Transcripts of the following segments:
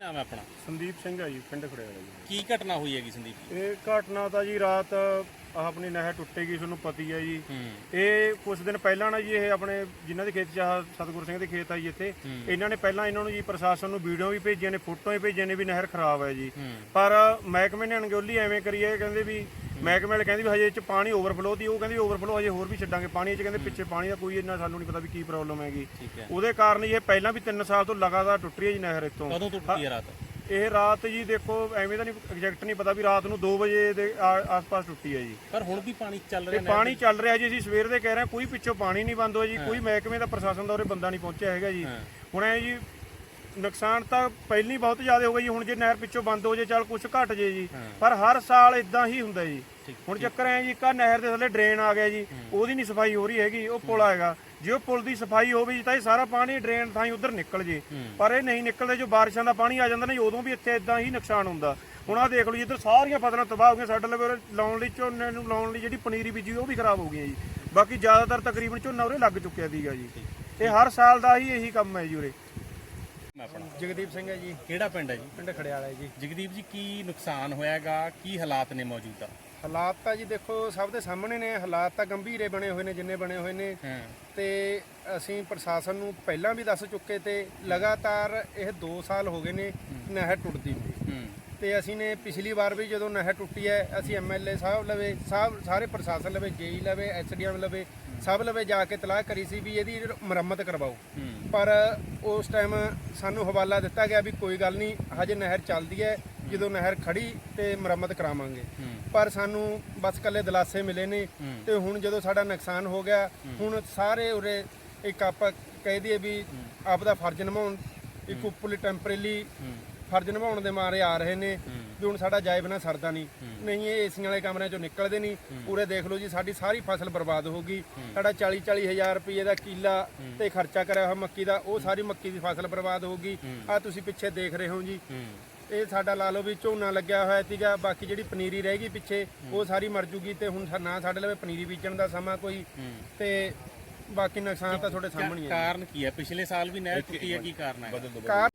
ਨਾਮ ਹੈ ਆਪਣਾ? ਸੰਦੀਪ ਸਿੰਘ ਆ ਜੀ ਪਿੰਡ ਖੜੇ ਵਾਲਾ ਜੀ। ਕੀ ਘਟਨਾ ਹੋਈ ਹੈਗੀ ਸੰਦੀਪ ਜੀ? ਇਹ ਘਟਨਾ ਤਾਂ ਜੀ ਰਾਤ ਆਹ ਆਪਣੀ ਨਹਿਰ ਟੁੱਟੇਗੀ ਤੁਹਾਨੂੰ ਪਤੀ ਹੈ ਜੀ। ਹੂੰ। ਇਹ ਕੁਝ ਦਿਨ ਪਹਿਲਾਂ ਨਾ ਜੀ ਇਹ ਆਪਣੇ ਜਿਨ੍ਹਾਂ ਦੇ ਖੇਤ ਚ ਆਹ ਸਤਿਗੁਰ ਸਿੰਘ ਦੇ ਖੇਤ ਆ ਜੀ ਇੱਥੇ ਇਹਨਾਂ ਨੇ ਪਹਿਲਾਂ ਇਹਨਾਂ ਨੂੰ ਜੀ ਪ੍ਰਸ਼ਾਸਨ ਨੂੰ ਵੀਡੀਓ ਵੀ ਭੇਜੀਆਂ ਨੇ ਫੋਟੋਆਂ ਵੀ ਭੇਜੀਆਂ ਨੇ ਵੀ ਨਹਿਰ ਖਰਾਬ ਹੈ ਜੀ। ਪਰ ਮਹਿਕਮੇ ਨੇ ਅਣਗੌਲੀ ਐਵੇਂ ਕਰੀ ਹੈ ਕਹਿੰਦੇ ਵੀ ਮਹਿਕਮੇ ਵਾਲੇ ਕਹਿੰਦੇ ਵੀ ਹਜੇ ਇਹ ਚ ਪਾਣੀ ਓਵਰਫਲੋ ਦੀ ਉਹ ਕਹਿੰਦੇ ਓਵਰਫਲੋ ਹਜੇ ਹੋਰ ਵੀ ਛੱਡਾਂਗੇ ਪਾਣੀ ਇਹ ਚ ਕਹਿੰਦੇ ਪਿੱਛੇ ਪਾਣੀ ਦਾ ਕੋਈ ਇੰਨਾ ਸਾਨੂੰ ਨਹੀਂ ਪਤਾ ਵੀ ਕੀ ਪ੍ਰੋਬਲਮ ਹੈਗੀ। ਠੀਕ ਹੈ। ਉਹਦੇ ਕਾਰਨ ਇਹ ਪਹਿਲਾਂ ਵੀ 3 ਸਾਲ ਤੋਂ ਲਗਾਤਾਰ ਟੁੱਟ ਰਹੀ ਹੈ ਜੀ ਨਹਿਰ ਇੱਥੋਂ। ਕਦੋਂ ਤੋਂ ਟੁੱਟੀ ਹੈ ਰਾਤ? ਇਹ ਰਾਤ ਜੀ ਦੇਖੋ ਐਵੇਂ ਤਾਂ ਨਹੀਂ ਐਗਜ਼ੈਕਟ ਨਹੀਂ ਪਤਾ ਵੀ ਰਾਤ ਨੂੰ 2 ਵਜੇ ਦੇ ਆ- ਆਸ-ਪਾਸ ਟੁੱਟੀ ਹੈ ਜੀ। ਪਰ ਹੁਣ ਵੀ ਪਾਣੀ ਚੱਲ ਤੇ ਰਿਹਾ ਪਾਣੀ ਚੱਲ ਰਿਹਾ ਜੀ ਅਸੀਂ ਸਵੇਰ ਦੇ ਕਹਿ ਰਹੇ ਹਾਂ ਕੋਈ ਪਿੱਛੋਂ ਪਾਣੀ ਨਹੀਂ ਬੰਦ ਹੋਇਆ ਜੀ ਕੋਈ ਮਹਿਕਮੇ ਦਾ ਪ੍ਰਸ਼ਾਸਨ ਦਾ ਉਰੇ ਬੰਦਾ ਨਹੀਂ ਪਹੁੰਚਿਆ ਹੈਗਾ ਜੀ। ਹੁਣ ਐ ਜੀ ਨੁਕਸਾਨ ਤਾਂ ਪਹਿਲੀ ਬਹੁਤ ਜ਼ਿਆਦਾ ਹੋ ਗਿਆ ਜੀ ਹੁਣ ਜੇ ਨਹਿਰ ਪਿੱਛੋਂ ਬੰਦ ਹੋ ਜੇ ਚੱਲ ਕੁਝ ਘਟ ਜੇ ਜੀ। ਪਰ ਹਰ ਸਾਲ ਇਦਾਂ ਹੀ ਹੁੰਦਾ ਜੀ। ਹੁਣ ਚੱਕਰ ਐ ਜੀ ਆਹ ਨਹਿਰ ਦੇ ਥੱਲੇ ਡਰੇਨ ਆ ਗਿਆ ਜੀ ਉਹਦੀ ਨਹੀਂ ਸਫ਼ਾਈ ਹੋ ਰਹੀ ਹੈਗੀ ਉਹ ਪੁਲ ਆਏਗਾ ਜੇ ਉਹ ਪੁਲ ਦੀ ਸਫ਼ਾਈ ਹੋਵੇ ਜੀ ਤਾਂ ਇਹ ਸਾਰਾ ਪਾਣੀ ਡਰੇਨ ਥਾਂ ਉਧਰ ਨਿਕਲ ਜੇ। ਪਰ ਇਹ ਨਹੀਂ ਨਿਕਲਦਾ ਜੋ ਬਾਰਿਸ਼ਾਂ ਦਾ ਪਾਣੀ ਆ ਜਾਂਦਾ ਨਾ ਉਦੋਂ ਵੀ ਇੱਥੇ ਇਦਾਂ ਹੀ ਨੁਕਸਾਨ ਹੁੰਦਾ। ਹੁਣ ਆਹ ਦੇਖ ਲਓ ਜੀ ਇੱਧਰ ਸਾਰੀਆਂ ਫਸਲਾਂ ਤਬਾਹ ਹੋ ਗਈਆਂ ਸਾਡੇ ਲਵੇ ਲਾਉਣ ਲਈ ਝੋਨੇ ਨੂੰ ਲਾਉਣ ਲਈ ਜਿਹੜੀ ਪਨੀਰੀ ਬੀਜੀ ਉਹ ਵੀ ਖਰਾਬ ਹੋ ਗਈ ਜੀ। ਬਾਕੀ ਜ਼ਿਆਦਾਤਰ ਤਕਰੀਬਨ ਝੋਨਾ ਉਰੇ ਲੱਗ ਚੁੱਕਿਆ ਸੀਗਾ ਜੀ। ਇਹ ਹਰ ਸਾਲ ਦਾ ਹੀ ਇਹੀ ਕੰਮ ਹੈ ਜੀ ਉਰੇ। ਆਪਣਾ। ਜਗਦੀਪ ਸਿੰਘ ਹੈ ਜੀ। ਕਿਹੜਾ ਪਿੰਡ ਹੈ ਜੀ? ਪਿੰਡ ਖੜਿਆਲਾ ਜੀ। ਜਗਦੀਪ ਜੀ ਕੀ ਨੁਕਸਾਨ ਹੋਇਆਗਾ? ਕੀ ਹਾਲਾਤ ਨੇ ਮੌਜੂਦਾ ਹਾਲਾਤ ਤਾਂ ਜੀ ਦੇਖੋ ਸਭ ਦੇ ਸਾਹਮਣੇ ਨੇ। ਹਾਲਾਤ ਤਾਂ ਗੰਭੀਰੇ ਬਣੇ ਹੋਏ ਨੇ ਜਿੰਨੇ ਬਣੇ ਹੋਏ ਨੇ। ਹਾਂ। ਤੇ ਅਸੀਂ ਪ੍ਰਸ਼ਾਸਨ ਨੂੰ ਪਹਿਲਾਂ ਵੀ ਦੱਸ ਚੁੱਕੇ ਤੇ ਲਗਾਤਾਰ ਇਹ 2 ਸਾਲ ਹੋ ਗਏ ਨੇ ਨਹਿਰ ਟੁੱਟਦੀ ਨੂੰ ਹੂੰ। ਤੇ ਅਸੀਂ ਨੇ ਪਿਛਲੀ ਵਾਰ ਵੀ ਜਦੋਂ ਨਹਿਰ ਟੁੱਟੀ ਹੈ ਅਸੀਂ ਐਮਐਲਏ ਸਾਹਿਬ ਲਵੇ ਸਾਰੇ ਪ੍ਰਸ਼ਾਸਨ ਲਵੇ ਜੇਈ ਲਵੇ ਐਸਡੀਐਮ ਲਵੇ ਸਭ ਲਵੇ ਜਾ ਕੇ ਤਲਾਹ ਕਰੀ ਸੀ ਵੀ ਇਹਦੀ ਮੁਰੰਮਤ ਕਰਵਾਓ। ਪਰ ਉਸ ਟਾਈਮ ਸਾਨੂੰ ਹਵਾਲਾ ਦਿੱਤਾ ਗਿਆ ਵੀ ਕੋਈ ਗੱਲ ਨਹੀਂ ਹਜੇ ਨਹਿਰ ਚੱਲਦੀ ਹੈ ਜਦੋਂ ਨਹਿਰ ਖੜੀ ਤੇ ਮੁਰੰਮਤ ਕਰਾਵਾਂਗੇ। ਪਰ ਸਾਨੂੰ ਬਸ ਕੱਲੇ ਦਲਾਸੇ ਮਿਲੇ ਨੇ। ਤੇ ਹੁਣ ਜਦੋਂ ਸਾਡਾ ਨੁਕਸਾਨ ਹੋ ਗਿਆ ਹੁਣ ਸਾਰੇ ਉਰੇ ਇੱਕ ਆਪਾਂ ਕਹਿ ਦਈਏ ਵੀ ਆਪ ਦਾ ਫਰਜ਼ ਨਿਭਾਉਣ ਇੱਕ ਉੱਪਰਲੀ ਟੈਂਪਰੇਰੀ ਫਰਜ਼ ਨਿਭਾਉਣ ਦੇ ਮਾਰੇ ਆ ਰਹੇ ਨੇ ਵੀ ਹੁਣ ਸਾਡਾ ਜਾਇ ਬਿਨਾ ਸਰਦਾ ਨਹੀਂ। ਨਹੀਂ ਇਹ ਏਸੀਆਂ ਵਾਲੇ ਕਮਰਿਆਂ ਚੋਂ ਨਿਕਲਦੇ ਨਹੀਂ। ਉਰੇ ਦੇਖ ਲਓ ਜੀ ਸਾਡੀ ਸਾਰੀ ਫਸਲ ਬਰਬਾਦ ਹੋ ਗਈ। ਸਾਡਾ 40 40 ਹਜ਼ਾਰ ਰੁਪਏ ਦਾ ਕਿੱਲਾ ਤੇ ਖਰਚਾ ਕਰਿਆ ਹੋਇਆ ਮੱਕੀ ਦਾ ਉਹ ਸਾਰੀ ਮੱਕੀ ਦੀ ਫਸਲ ਬਰਬਾਦ ਹੋ ਗਈ। ਆ ਤੁਸੀਂ ਪਿੱਛੇ ਦੇਖ ਰਹੇ ਹੋ ਜੀ। ਇਹ ਸਾਡਾ ਲਾ ਲਓ ਵੀ ਝੋਨਾ ਲੱਗਿਆ ਹੋਇਆ ਸੀਗਾ ਬਾਕੀ ਜਿਹੜੀ ਪਨੀਰੀ ਰਹਿ ਗਈ ਪਿੱਛੇ ਉਹ ਸਾਰੀ ਮਰ ਜੂਗੀ ਤੇ ਹੁਣ ਨਾ ਸਾਡੇ ਲਵੇ ਪਨੀਰੀ ਬੀਜਣ ਦਾ ਸਮਾਂ ਕੋਈ। ਤੇ ਬਾਕੀ ਨੁਕਸਾਨ ਤਾਂ ਤੁਹਾਡੇ ਸਾਹਮਣੇ ਹੀ ਹੈ ਕਾਰਨ ਕੀ ਹੈ? ਪਿਛਲੇ ਸਾਲ ਵੀ ਨਹਿਰ ਟੁੱਟੀ ਹੈ ਕੀ ਕਾਰਨ ਹੈ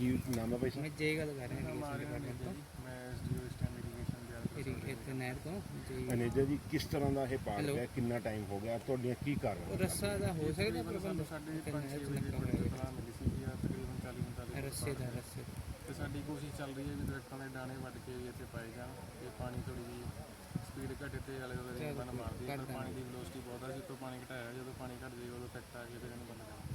ਕੀ ਨਾਮ ਹੈ ਭਾਈ ਮੈਂ ਜੇ ਗੱਲ ਕਰ ਰਿਹਾ ਹਾਂ ਡਿਪਾਰਟਮੈਂਟ ਤੋਂ ਮੈਂ ਐਸਡੀਓ ਸਟੈਮ ਇਰੀਗੇਸ਼ਨ ਦੇ ਇਰੀ ਇੱਥੇ ਨਹਿਰ ਤੋਂ? ਜੀ। ਅਨੇਜਾ ਜੀ ਕਿਸ ਤਰ੍ਹਾਂ ਦਾ ਇਹ ਪਾੜ ਗਿਆ ਕਿੰਨਾ ਟਾਈਮ ਹੋ ਗਿਆ? ਤੁਹਾਡੀਆਂ ਕੀ ਉਹ ਰੱਸਾ ਦਾ ਹੋ ਸਕਦਾ ਪ੍ਰਬੰਧ? ਸਾਡੇ ਕਿ 5 ਨਹਿਰ 'ਚ ਵਜੇ ਲੱਗਾ ਦੀ ਹੋਇਆ ਇਤਲਾਹ ਮਿਲੀ ਸੀ ਜੀ ਆਹ ਤਕਰੀਬਨ 40 45 ਰੱਸੇ ਦਾ ਰੱਸੇ ਦਾ। ਤੇ ਸਾਡੀ ਕੋਸ਼ਿਸ਼ ਚੱਲ ਰਹੀ ਹੈ ਵੀ ਦਰਖਤਾਂ ਦੇ ਡਾਣੇ ਵੱਢ ਕੇ ਵੀ ਇੱਥੇ ਪਾਏ ਜਾਣ ਤੇ ਪਾਣੀ ਥੋੜੀ ਜੀ ਸਪੀਡ ਘਟੇ ਤੇ ਬੰਨ ਮਾਰਦੀ ਹੈ ਪਰ ਪਾਣੀ ਦੀ ਵੈਲੋਸਿਟੀ ਬਹੁਤ ਹੈ ਜਿੱਤੋਂ ਪਾਣੀ ਘਟਾਇਆ ਜਦੋਂ ਪਾਣੀ ਘਟ ਜਾਏਗਾ ਉਦੋਂ ਇਫੈਕਟ ਆ ਕੇ ਫਿਰ ਇਹਨੂੰ ਬੰਦ ਕਰਾਂਗੇ।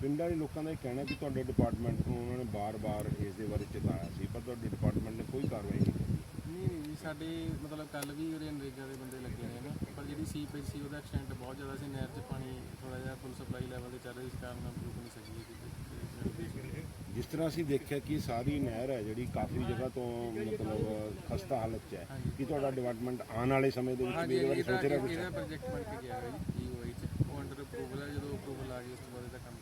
ਪਿੰਡਾਂ ਦੇ ਲੋਕਾਂ ਦਾ ਇਹ ਕਹਿਣਾ ਕਿ ਤੁਹਾਡੇ ਡਿਪਾਰਟਮੈਂਟ ਨੂੰ ਉਹਨਾਂ ਨੇ ਬਾਰ-ਬਾਰ ਇਸ ਦੇ ਬਾਰੇ ਚੇਤਾਇਆ ਸੀ ਪਰ ਤੁਹਾਡੇ ਡਿਪਾਰਟਮੈਂਟ ਨੇ ਕੋਈ ਕਾਰਵਾਈ ਨਹੀਂ ਕੀਤੀ। ਨਹੀਂ ਨਹੀਂ ਜੀ ਸਾਡੇ ਮਤਲਬ ਕੱਲ ਵੀ ਉਰੇ ਨਰੇਗਾ ਦੇ ਬੰਦੇ ਲੱਗੇ ਨੇ ਨਾ ਪਰ ਜਿਹੜੀ ਸੀਪੇਜ ਸੀ ਉਹਦਾ ਐਕਸਟੈਂਟ ਬਹੁਤ ਜ਼ਿਆਦਾ ਸੀ ਨਹਿਰ 'ਚ ਪਾਣੀ ਥੋੜਾ ਜਿਹਾ ਫੁੱਲ ਸਪਲਾਈ ਲੈਵਲ ਤੇ ਚੱਲ ਰਿਹਾ ਇਸ ਕਾਰਨ ਰੁਕ ਨਹੀਂ ਸਕੀ ਜਿਸ ਤਰ੍ਹਾਂ ਅਸੀਂ ਦੇਖਿਆ ਕਿ ਸਾਰੀ ਨਹਿਰ ਹੈ ਜਿਹੜੀ ਕਾਫੀ ਜਗ੍ਹਾ ਤੋਂ ਮਤਲਬ ਖਸਤਾ ਹਾਲਤ 'ਚ ਹੈ ਕਿ ਤੁਹਾਡਾ ਡਿਪਾਰਟਮੈਂਟ ਆਉਣ ਵਾਲੇ ਸਮੇਂ ਦੇ ਵਿੱਚ ਵੀ ਬਾਰੇ ਇਹਦਾ ਸੋਚ ਰਿਹਾ ਕੁਝ ਇਹਦਾ ਪ੍ਰੋਜੈਕਟ ਬਣ ਕੇ ਗਿਆ ਹੈ ਜੀ ਈਓਆਈ 'ਚ ਉਹ ਅੰਡਰ ਅਪਰੂਵਲ ਹੈ ਜਦੋਂ ਅਪਰੂਵਲ ਆ ਗਈ ਉਸ ਤੋਂ ਬਾਅਦ ਇਹਦਾ ਕੰਮ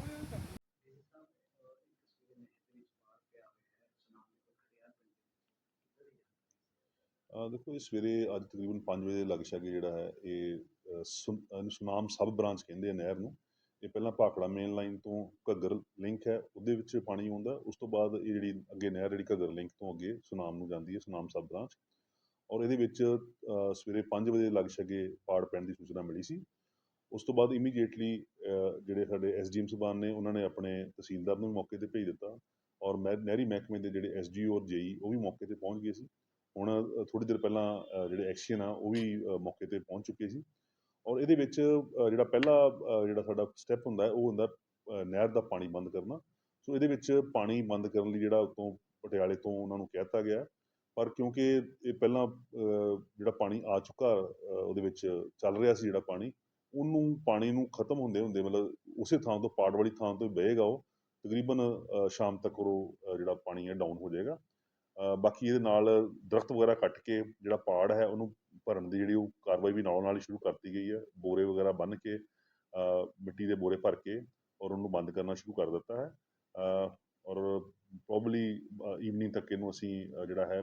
ਕਰਾਂਗੇ ਦੇਖੋ ਇਹ ਸਵੇਰੇ ਅੱਜ ਤਕਰੀਬਨ 5 ਵਜੇ ਲੱਗ ਸ਼ਾਗੇ ਜਿਹੜਾ ਹੈ, ਇਹ, ਅਹ ਸੁਨ- ਇਹਨੂੰ ਸੁਨਾਮ ਸਬ ਬ੍ਰਾਂਚ ਕਹਿੰਦੇ ਆ ਨਹਿਰ ਨੂੰ। ਇਹ ਪਹਿਲਾਂ ਭਾਖੜਾ ਮੇਨ ਲਾਈਨ ਤੋਂ ਘੱਗਰ ਲਿੰਕ ਹੈ, ਉਹਦੇ ਵਿੱਚ ਪਾਣੀ ਆਉਂਦਾ, ਉਸ ਤੋਂ ਬਾਅਦ ਇਹ ਜਿਹੜੀ ਅੱਗੇ ਨਹਿਰ, ਜਿਹੜੀ ਘੱਗਰ ਲਿੰਕ ਤੋਂ ਅੱਗੇ ਸੁਨਾਮ ਨੂੰ ਜਾਂਦੀ ਹੈ, ਸੁਨਾਮ ਸਬ ਬ੍ਰਾਂਚ। ਔਰ ਇਹਦੇ ਵਿੱਚ, ਅਹ, ਸਵੇਰੇ 5 ਵਜੇ ਲੱਗ ਸ਼ਾਗੇ ਪਾੜ ਪੈਣ ਦੀ ਸੂਚਨਾ ਮਿਲੀ ਸੀ। ਉਸ ਤੋਂ ਬਾਅਦ ਇਮੀਡੀਏਟਲੀ ਜਿਹੜੇ ਸਾਡੇ ਐਸਡੀਐਮ ਸਬਾਨ ਨੇ, ਉਹਨਾਂ ਨੇ ਆਪਣੇ ਤਹਿਸੀਲਦਾਰ ਨੂੰ ਮੌਕੇ ਤੇ ਭੇਜ ਦਿੱਤਾ ਔਰ ਮਹਿ- ਨਹਿਰੀ ਮਹਿਕਮੇ ਦੇ ਜਿਹੜੇ ਐਸਡੀਓ ਔਰ ਜੇਈ ਉਹ ਵੀ ਮੌਕੇ ਤੇ ਪਹੁੰਚ ਗਏ ਸੀ। ਹੁਣ ਥੋੜੀ ਦੇਰ ਪਹਿਲਾਂ ਜਿਹੜੇ ਐਕਸ਼ਨ ਆ, ਉਹ ਵੀ ਮੌਕੇ ਤੇ ਪਹੁੰਚ ਚੁੱਕੇ ਸੀ ਔਰ ਇਹਦੇ ਵਿੱਚ ਜਿਹੜਾ ਪਹਿਲਾ ਜਿਹੜਾ ਸਾਡਾ ਸਟੈਪ ਹੁੰਦਾ ਉਹ ਹੁੰਦਾ ਨਹਿਰ ਦਾ ਪਾਣੀ ਬੰਦ ਕਰਨਾ। ਸੋ ਇਹਦੇ ਵਿੱਚ ਪਾਣੀ ਬੰਦ ਕਰਨ ਲਈ ਜਿਹੜਾ ਉਤੋਂ ਪਟਿਆਲੇ ਤੋਂ ਉਹਨਾਂ ਨੂੰ ਕਹਿ ਦਿੱਤਾ ਗਿਆ। ਪਰ ਕਿਉਂਕਿ ਇਹ ਪਹਿਲਾਂ ਜਿਹੜਾ ਪਾਣੀ ਆ ਚੁੱਕਾ ਉਹਦੇ ਵਿੱਚ ਚੱਲ ਰਿਹਾ ਸੀ ਜਿਹੜਾ ਪਾਣੀ ਉਹਨੂੰ ਪਾਣੀ ਨੂੰ ਖਤਮ ਹੁੰਦੇ ਹੁੰਦੇ ਮਤਲਬ ਉਸੇ ਥਾਂ ਤੋਂ ਪਾੜ ਵਾਲੀ ਥਾਂ ਤੋਂ ਬਹੇਗਾ ਉਹ ਤਕਰੀਬਨ ਸ਼ਾਮ ਤੱਕ ਉਹ ਜਿਹੜਾ ਪਾਣੀ ਹੈ ਡਾਊਨ ਹੋ ਜਾਏਗਾ। ਬਾਕੀ ਇਹਦੇ ਨਾਲ ਦਰਖਤ ਵਗੈਰਾ ਕੱਟ ਕੇ ਜਿਹੜਾ ਪਾੜ ਹੈ ਉਹਨੂੰ ਭਰਨ ਦੀ ਜਿਹੜੀ ਉਹ ਕਾਰਵਾਈ ਵੀ ਨਾਲੋਂ ਨਾਲ ਹੀ ਸ਼ੁਰੂ ਕਰਤੀ ਗਈ ਹੈ। ਬੋਰੇ ਵਗੈਰਾ ਬੰਨ੍ਹ ਕੇ ਮਿੱਟੀ ਦੇ ਬੋਰੇ ਭਰ ਕੇ ਔਰ ਉਹਨੂੰ ਬੰਦ ਕਰਨਾ ਸ਼ੁਰੂ ਕਰ ਦਿੱਤਾ ਹੈ। ਔਰ ਪ੍ਰੋਬਬਲੀ ਈਵਨਿੰਗ ਤੱਕ ਇਹਨੂੰ ਅਸੀਂ ਜਿਹੜਾ ਹੈ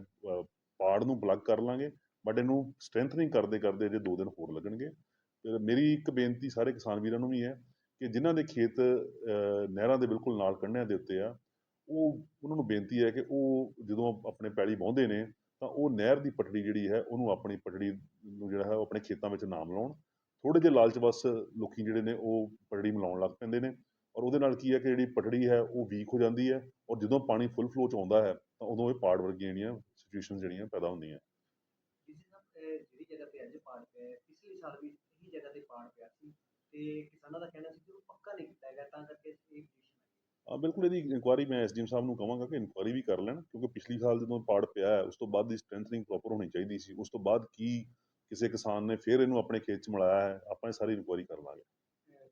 ਪਾੜ ਨੂੰ ਪਲੱਗ ਕਰ ਲਾਂਗੇ। ਬਟ ਇਹਨੂੰ ਸਟਰੈਂਥਨਿੰਗ ਕਰਦੇ ਕਰਦੇ ਜੇ ਦੋ ਦਿਨ ਹੋਰ ਲੱਗਣਗੇ। ਮੇਰੀ ਇੱਕ ਬੇਨਤੀ ਸਾਰੇ ਕਿਸਾਨ ਵੀਰਾਂ ਨੂੰ ਵੀ ਹੈ ਕਿ ਜਿਨ੍ਹਾਂ ਦੇ ਖੇਤ ਨਹਿਰਾਂ ਦੇ ਬਿਲਕੁਲ ਨਾਲ ਕੰਢਿਆਂ ਦੇ ਉੱਤੇ ਆ, ਉਹ, ਉਹਨਾਂ ਨੂੰ ਬੇਨਤੀ ਹੈ ਕਿ ਉਹ ਜਦੋਂ ਆਪਣੇ ਪੈਲੀ ਵਾਹੁੰਦੇ ਨੇ, ਤਾਂ ਉਹ ਨਹਿਰ ਦੀ ਪਟੜੀ ਜਿਹੜੀ ਹੈ, ਉਹਨੂੰ ਆਪਣੀ ਪਟੜੀ ਨੂੰ ਜਿਹੜਾ ਹੈ, ਉਹ ਆਪਣੇ ਖੇਤਾਂ ਵਿੱਚ ਨਾ ਮਿਲਾਉਣ। ਥੋੜੇ ਜਿਹੇ ਲਾਲਚ ਬਸ ਲੋਕੀ ਜਿਹੜੇ ਨੇ, ਉਹ ਪਟੜੀ ਮਿਲਾਉਣ ਲੱਗ ਪੈਂਦੇ ਨੇ। ਔਰ ਉਹਦੇ ਨਾਲ ਕੀ ਹੈ ਕਿ ਜਿਹੜੀ ਪਟੜੀ ਹੈ, ਉਹ ਵੀਕ ਹੋ ਜਾਂਦੀ ਹੈ। ਔਰ ਜਦੋਂ ਪਾਣੀ ਫੁੱਲ ਫਲੋ ਚ ਆਉਂਦਾ ਹੈ, ਤਾਂ ਉਦੋਂ ਇਹ ਪਾੜ ਵਰਗੀਆਂ ਜਿਹੜੀਆਂ ਸਿਚੁਏਸ਼ਨਸ ਜਿਹੜੀਆਂ ਪੈਦਾ ਹੁੰਦੀਆਂ। ਨਾਲ ਜਿਹੜੀ ਜਗ੍ਹਾ ਤੇ ਅੱਜ ਪਾੜ ਪਿਆ ਹੈ ਪਿਛਲੇ ਸਾਲ ਵੀ ਇਹੀ ਜਗ੍ਹਾ ਤੇ ਪਾੜ ਪਿਆ ਸੀ ਤੇ ਕਿਸਾਨਾਂ ਦਾ ਕਹਿਣਾ ਸੀ ਕਿ ਉਹ ਪੱਕਾ ਨਹੀਂ ਕੀਤਾ ਹੈਗਾ ਤਾਂ ਕਰਕੇ ਇਹ ਪੋਜੀਸ਼ਨ ਆ ਬਿਲਕੁਲ ਇਹਦੀ ਇਨਕੁਆਰੀ ਮੈਂ ਐਸਡੀਐਮ ਸਾਹਿਬ ਨੂੰ ਕਹਾਂਗਾ ਕਿ ਇਨਕੁਆਰੀ ਵੀ ਕਰ ਲੈਣ ਕਿਉਂਕਿ ਪਿਛਲੀ ਸਾਲ ਜਦੋਂ ਪਾੜ ਪਿਆ ਹੈ ਉਸ ਤੋਂ ਬਾਅਦ ਦੀ ਸਟਰੈਂਥਨਿੰਗ ਪ੍ਰੋਪਰ ਹੋਣੀ ਚਾਹੀਦੀ ਸੀ ਉਸ ਤੋਂ ਬਾਅਦ ਕੀ ਕਿਸੇ ਕਿਸਾਨ ਨੇ ਫਿਰ ਇਹਨੂੰ ਆਪਣੇ ਖੇਤ 'ਚ ਮਿਲਾਇਆ ਹੈ ਆਪਾਂ ਇਹ ਸਾਰੀ ਇਨਕੁਆਰੀ ਕਰ ਲਾਂਗੇ।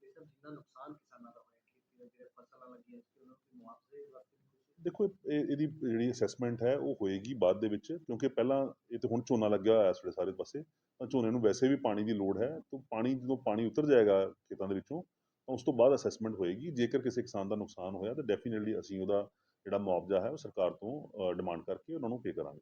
ਜਿੰਨਾ ਨੁਕਸਾਨ ਕਿਸਾਨਾਂ ਦਾ ਹੋਇਆ ਖੇਤੀ ਦਾ ਜਿਹੜੇ ਫਸਲਾਂ ਲੱਗੀਆਂ ਸੀ ਉਹਨਾਂ ਨੂੰ ਮੁਆਵਜ਼ੇ ਵਾਸਤੇ ਵੀ ਕੁਛ ਦੇਖੋ, ਇਹ- ਇਹਦੀ ਜਿਹੜੀ ਅਸੈਸਮੈਂਟ ਹੈ, ਉਹ ਹੋਏਗੀ ਬਾਅਦ ਦੇ ਵਿੱਚ, ਕਿਉਂਕਿ ਪਹਿਲਾਂ ਇਹ ਤੇ ਹੁਣ ਝੋਨਾ ਲੱਗਿਆ ਹੋਇਆ ਸਾਡੇ ਸਾਰੇ ਪਾਸੇ, ਤਾਂ ਝੋਨੇ ਨੂੰ ਵੈਸੇ ਵੀ ਪਾਣੀ ਦੀ ਲੋੜ ਹੈ, ਤਾਂ ਪਾਣੀ, ਜਦੋਂ ਪਾਣੀ ਉਤਰ ਜਾਏਗਾ ਖੇਤਾਂ ਦੇ ਵਿੱਚੋਂ, ਤਾਂ ਉਸ ਤੋਂ ਬਾਅਦ ਅਸੈਸਮੈਂਟ ਹੋਏਗੀ। ਜੇਕਰ ਕਿਸੇ ਕਿਸਾਨ ਦਾ ਨੁਕਸਾਨ ਹੋਇਆ, ਤਾਂ ਡੈਫੀਨਿਟਲੀ ਅਸੀਂ ਉਹਦਾ ਜਿਹੜਾ ਮੁਆਵਜ਼ਾ ਹੈ, ਉਹ ਸਰਕਾਰ ਤੋਂ ਡਿਮਾਂਡ ਕਰਕੇ ਉਹਨਾਂ ਨੂੰ ਪੇ ਕਰਾਂਗੇ।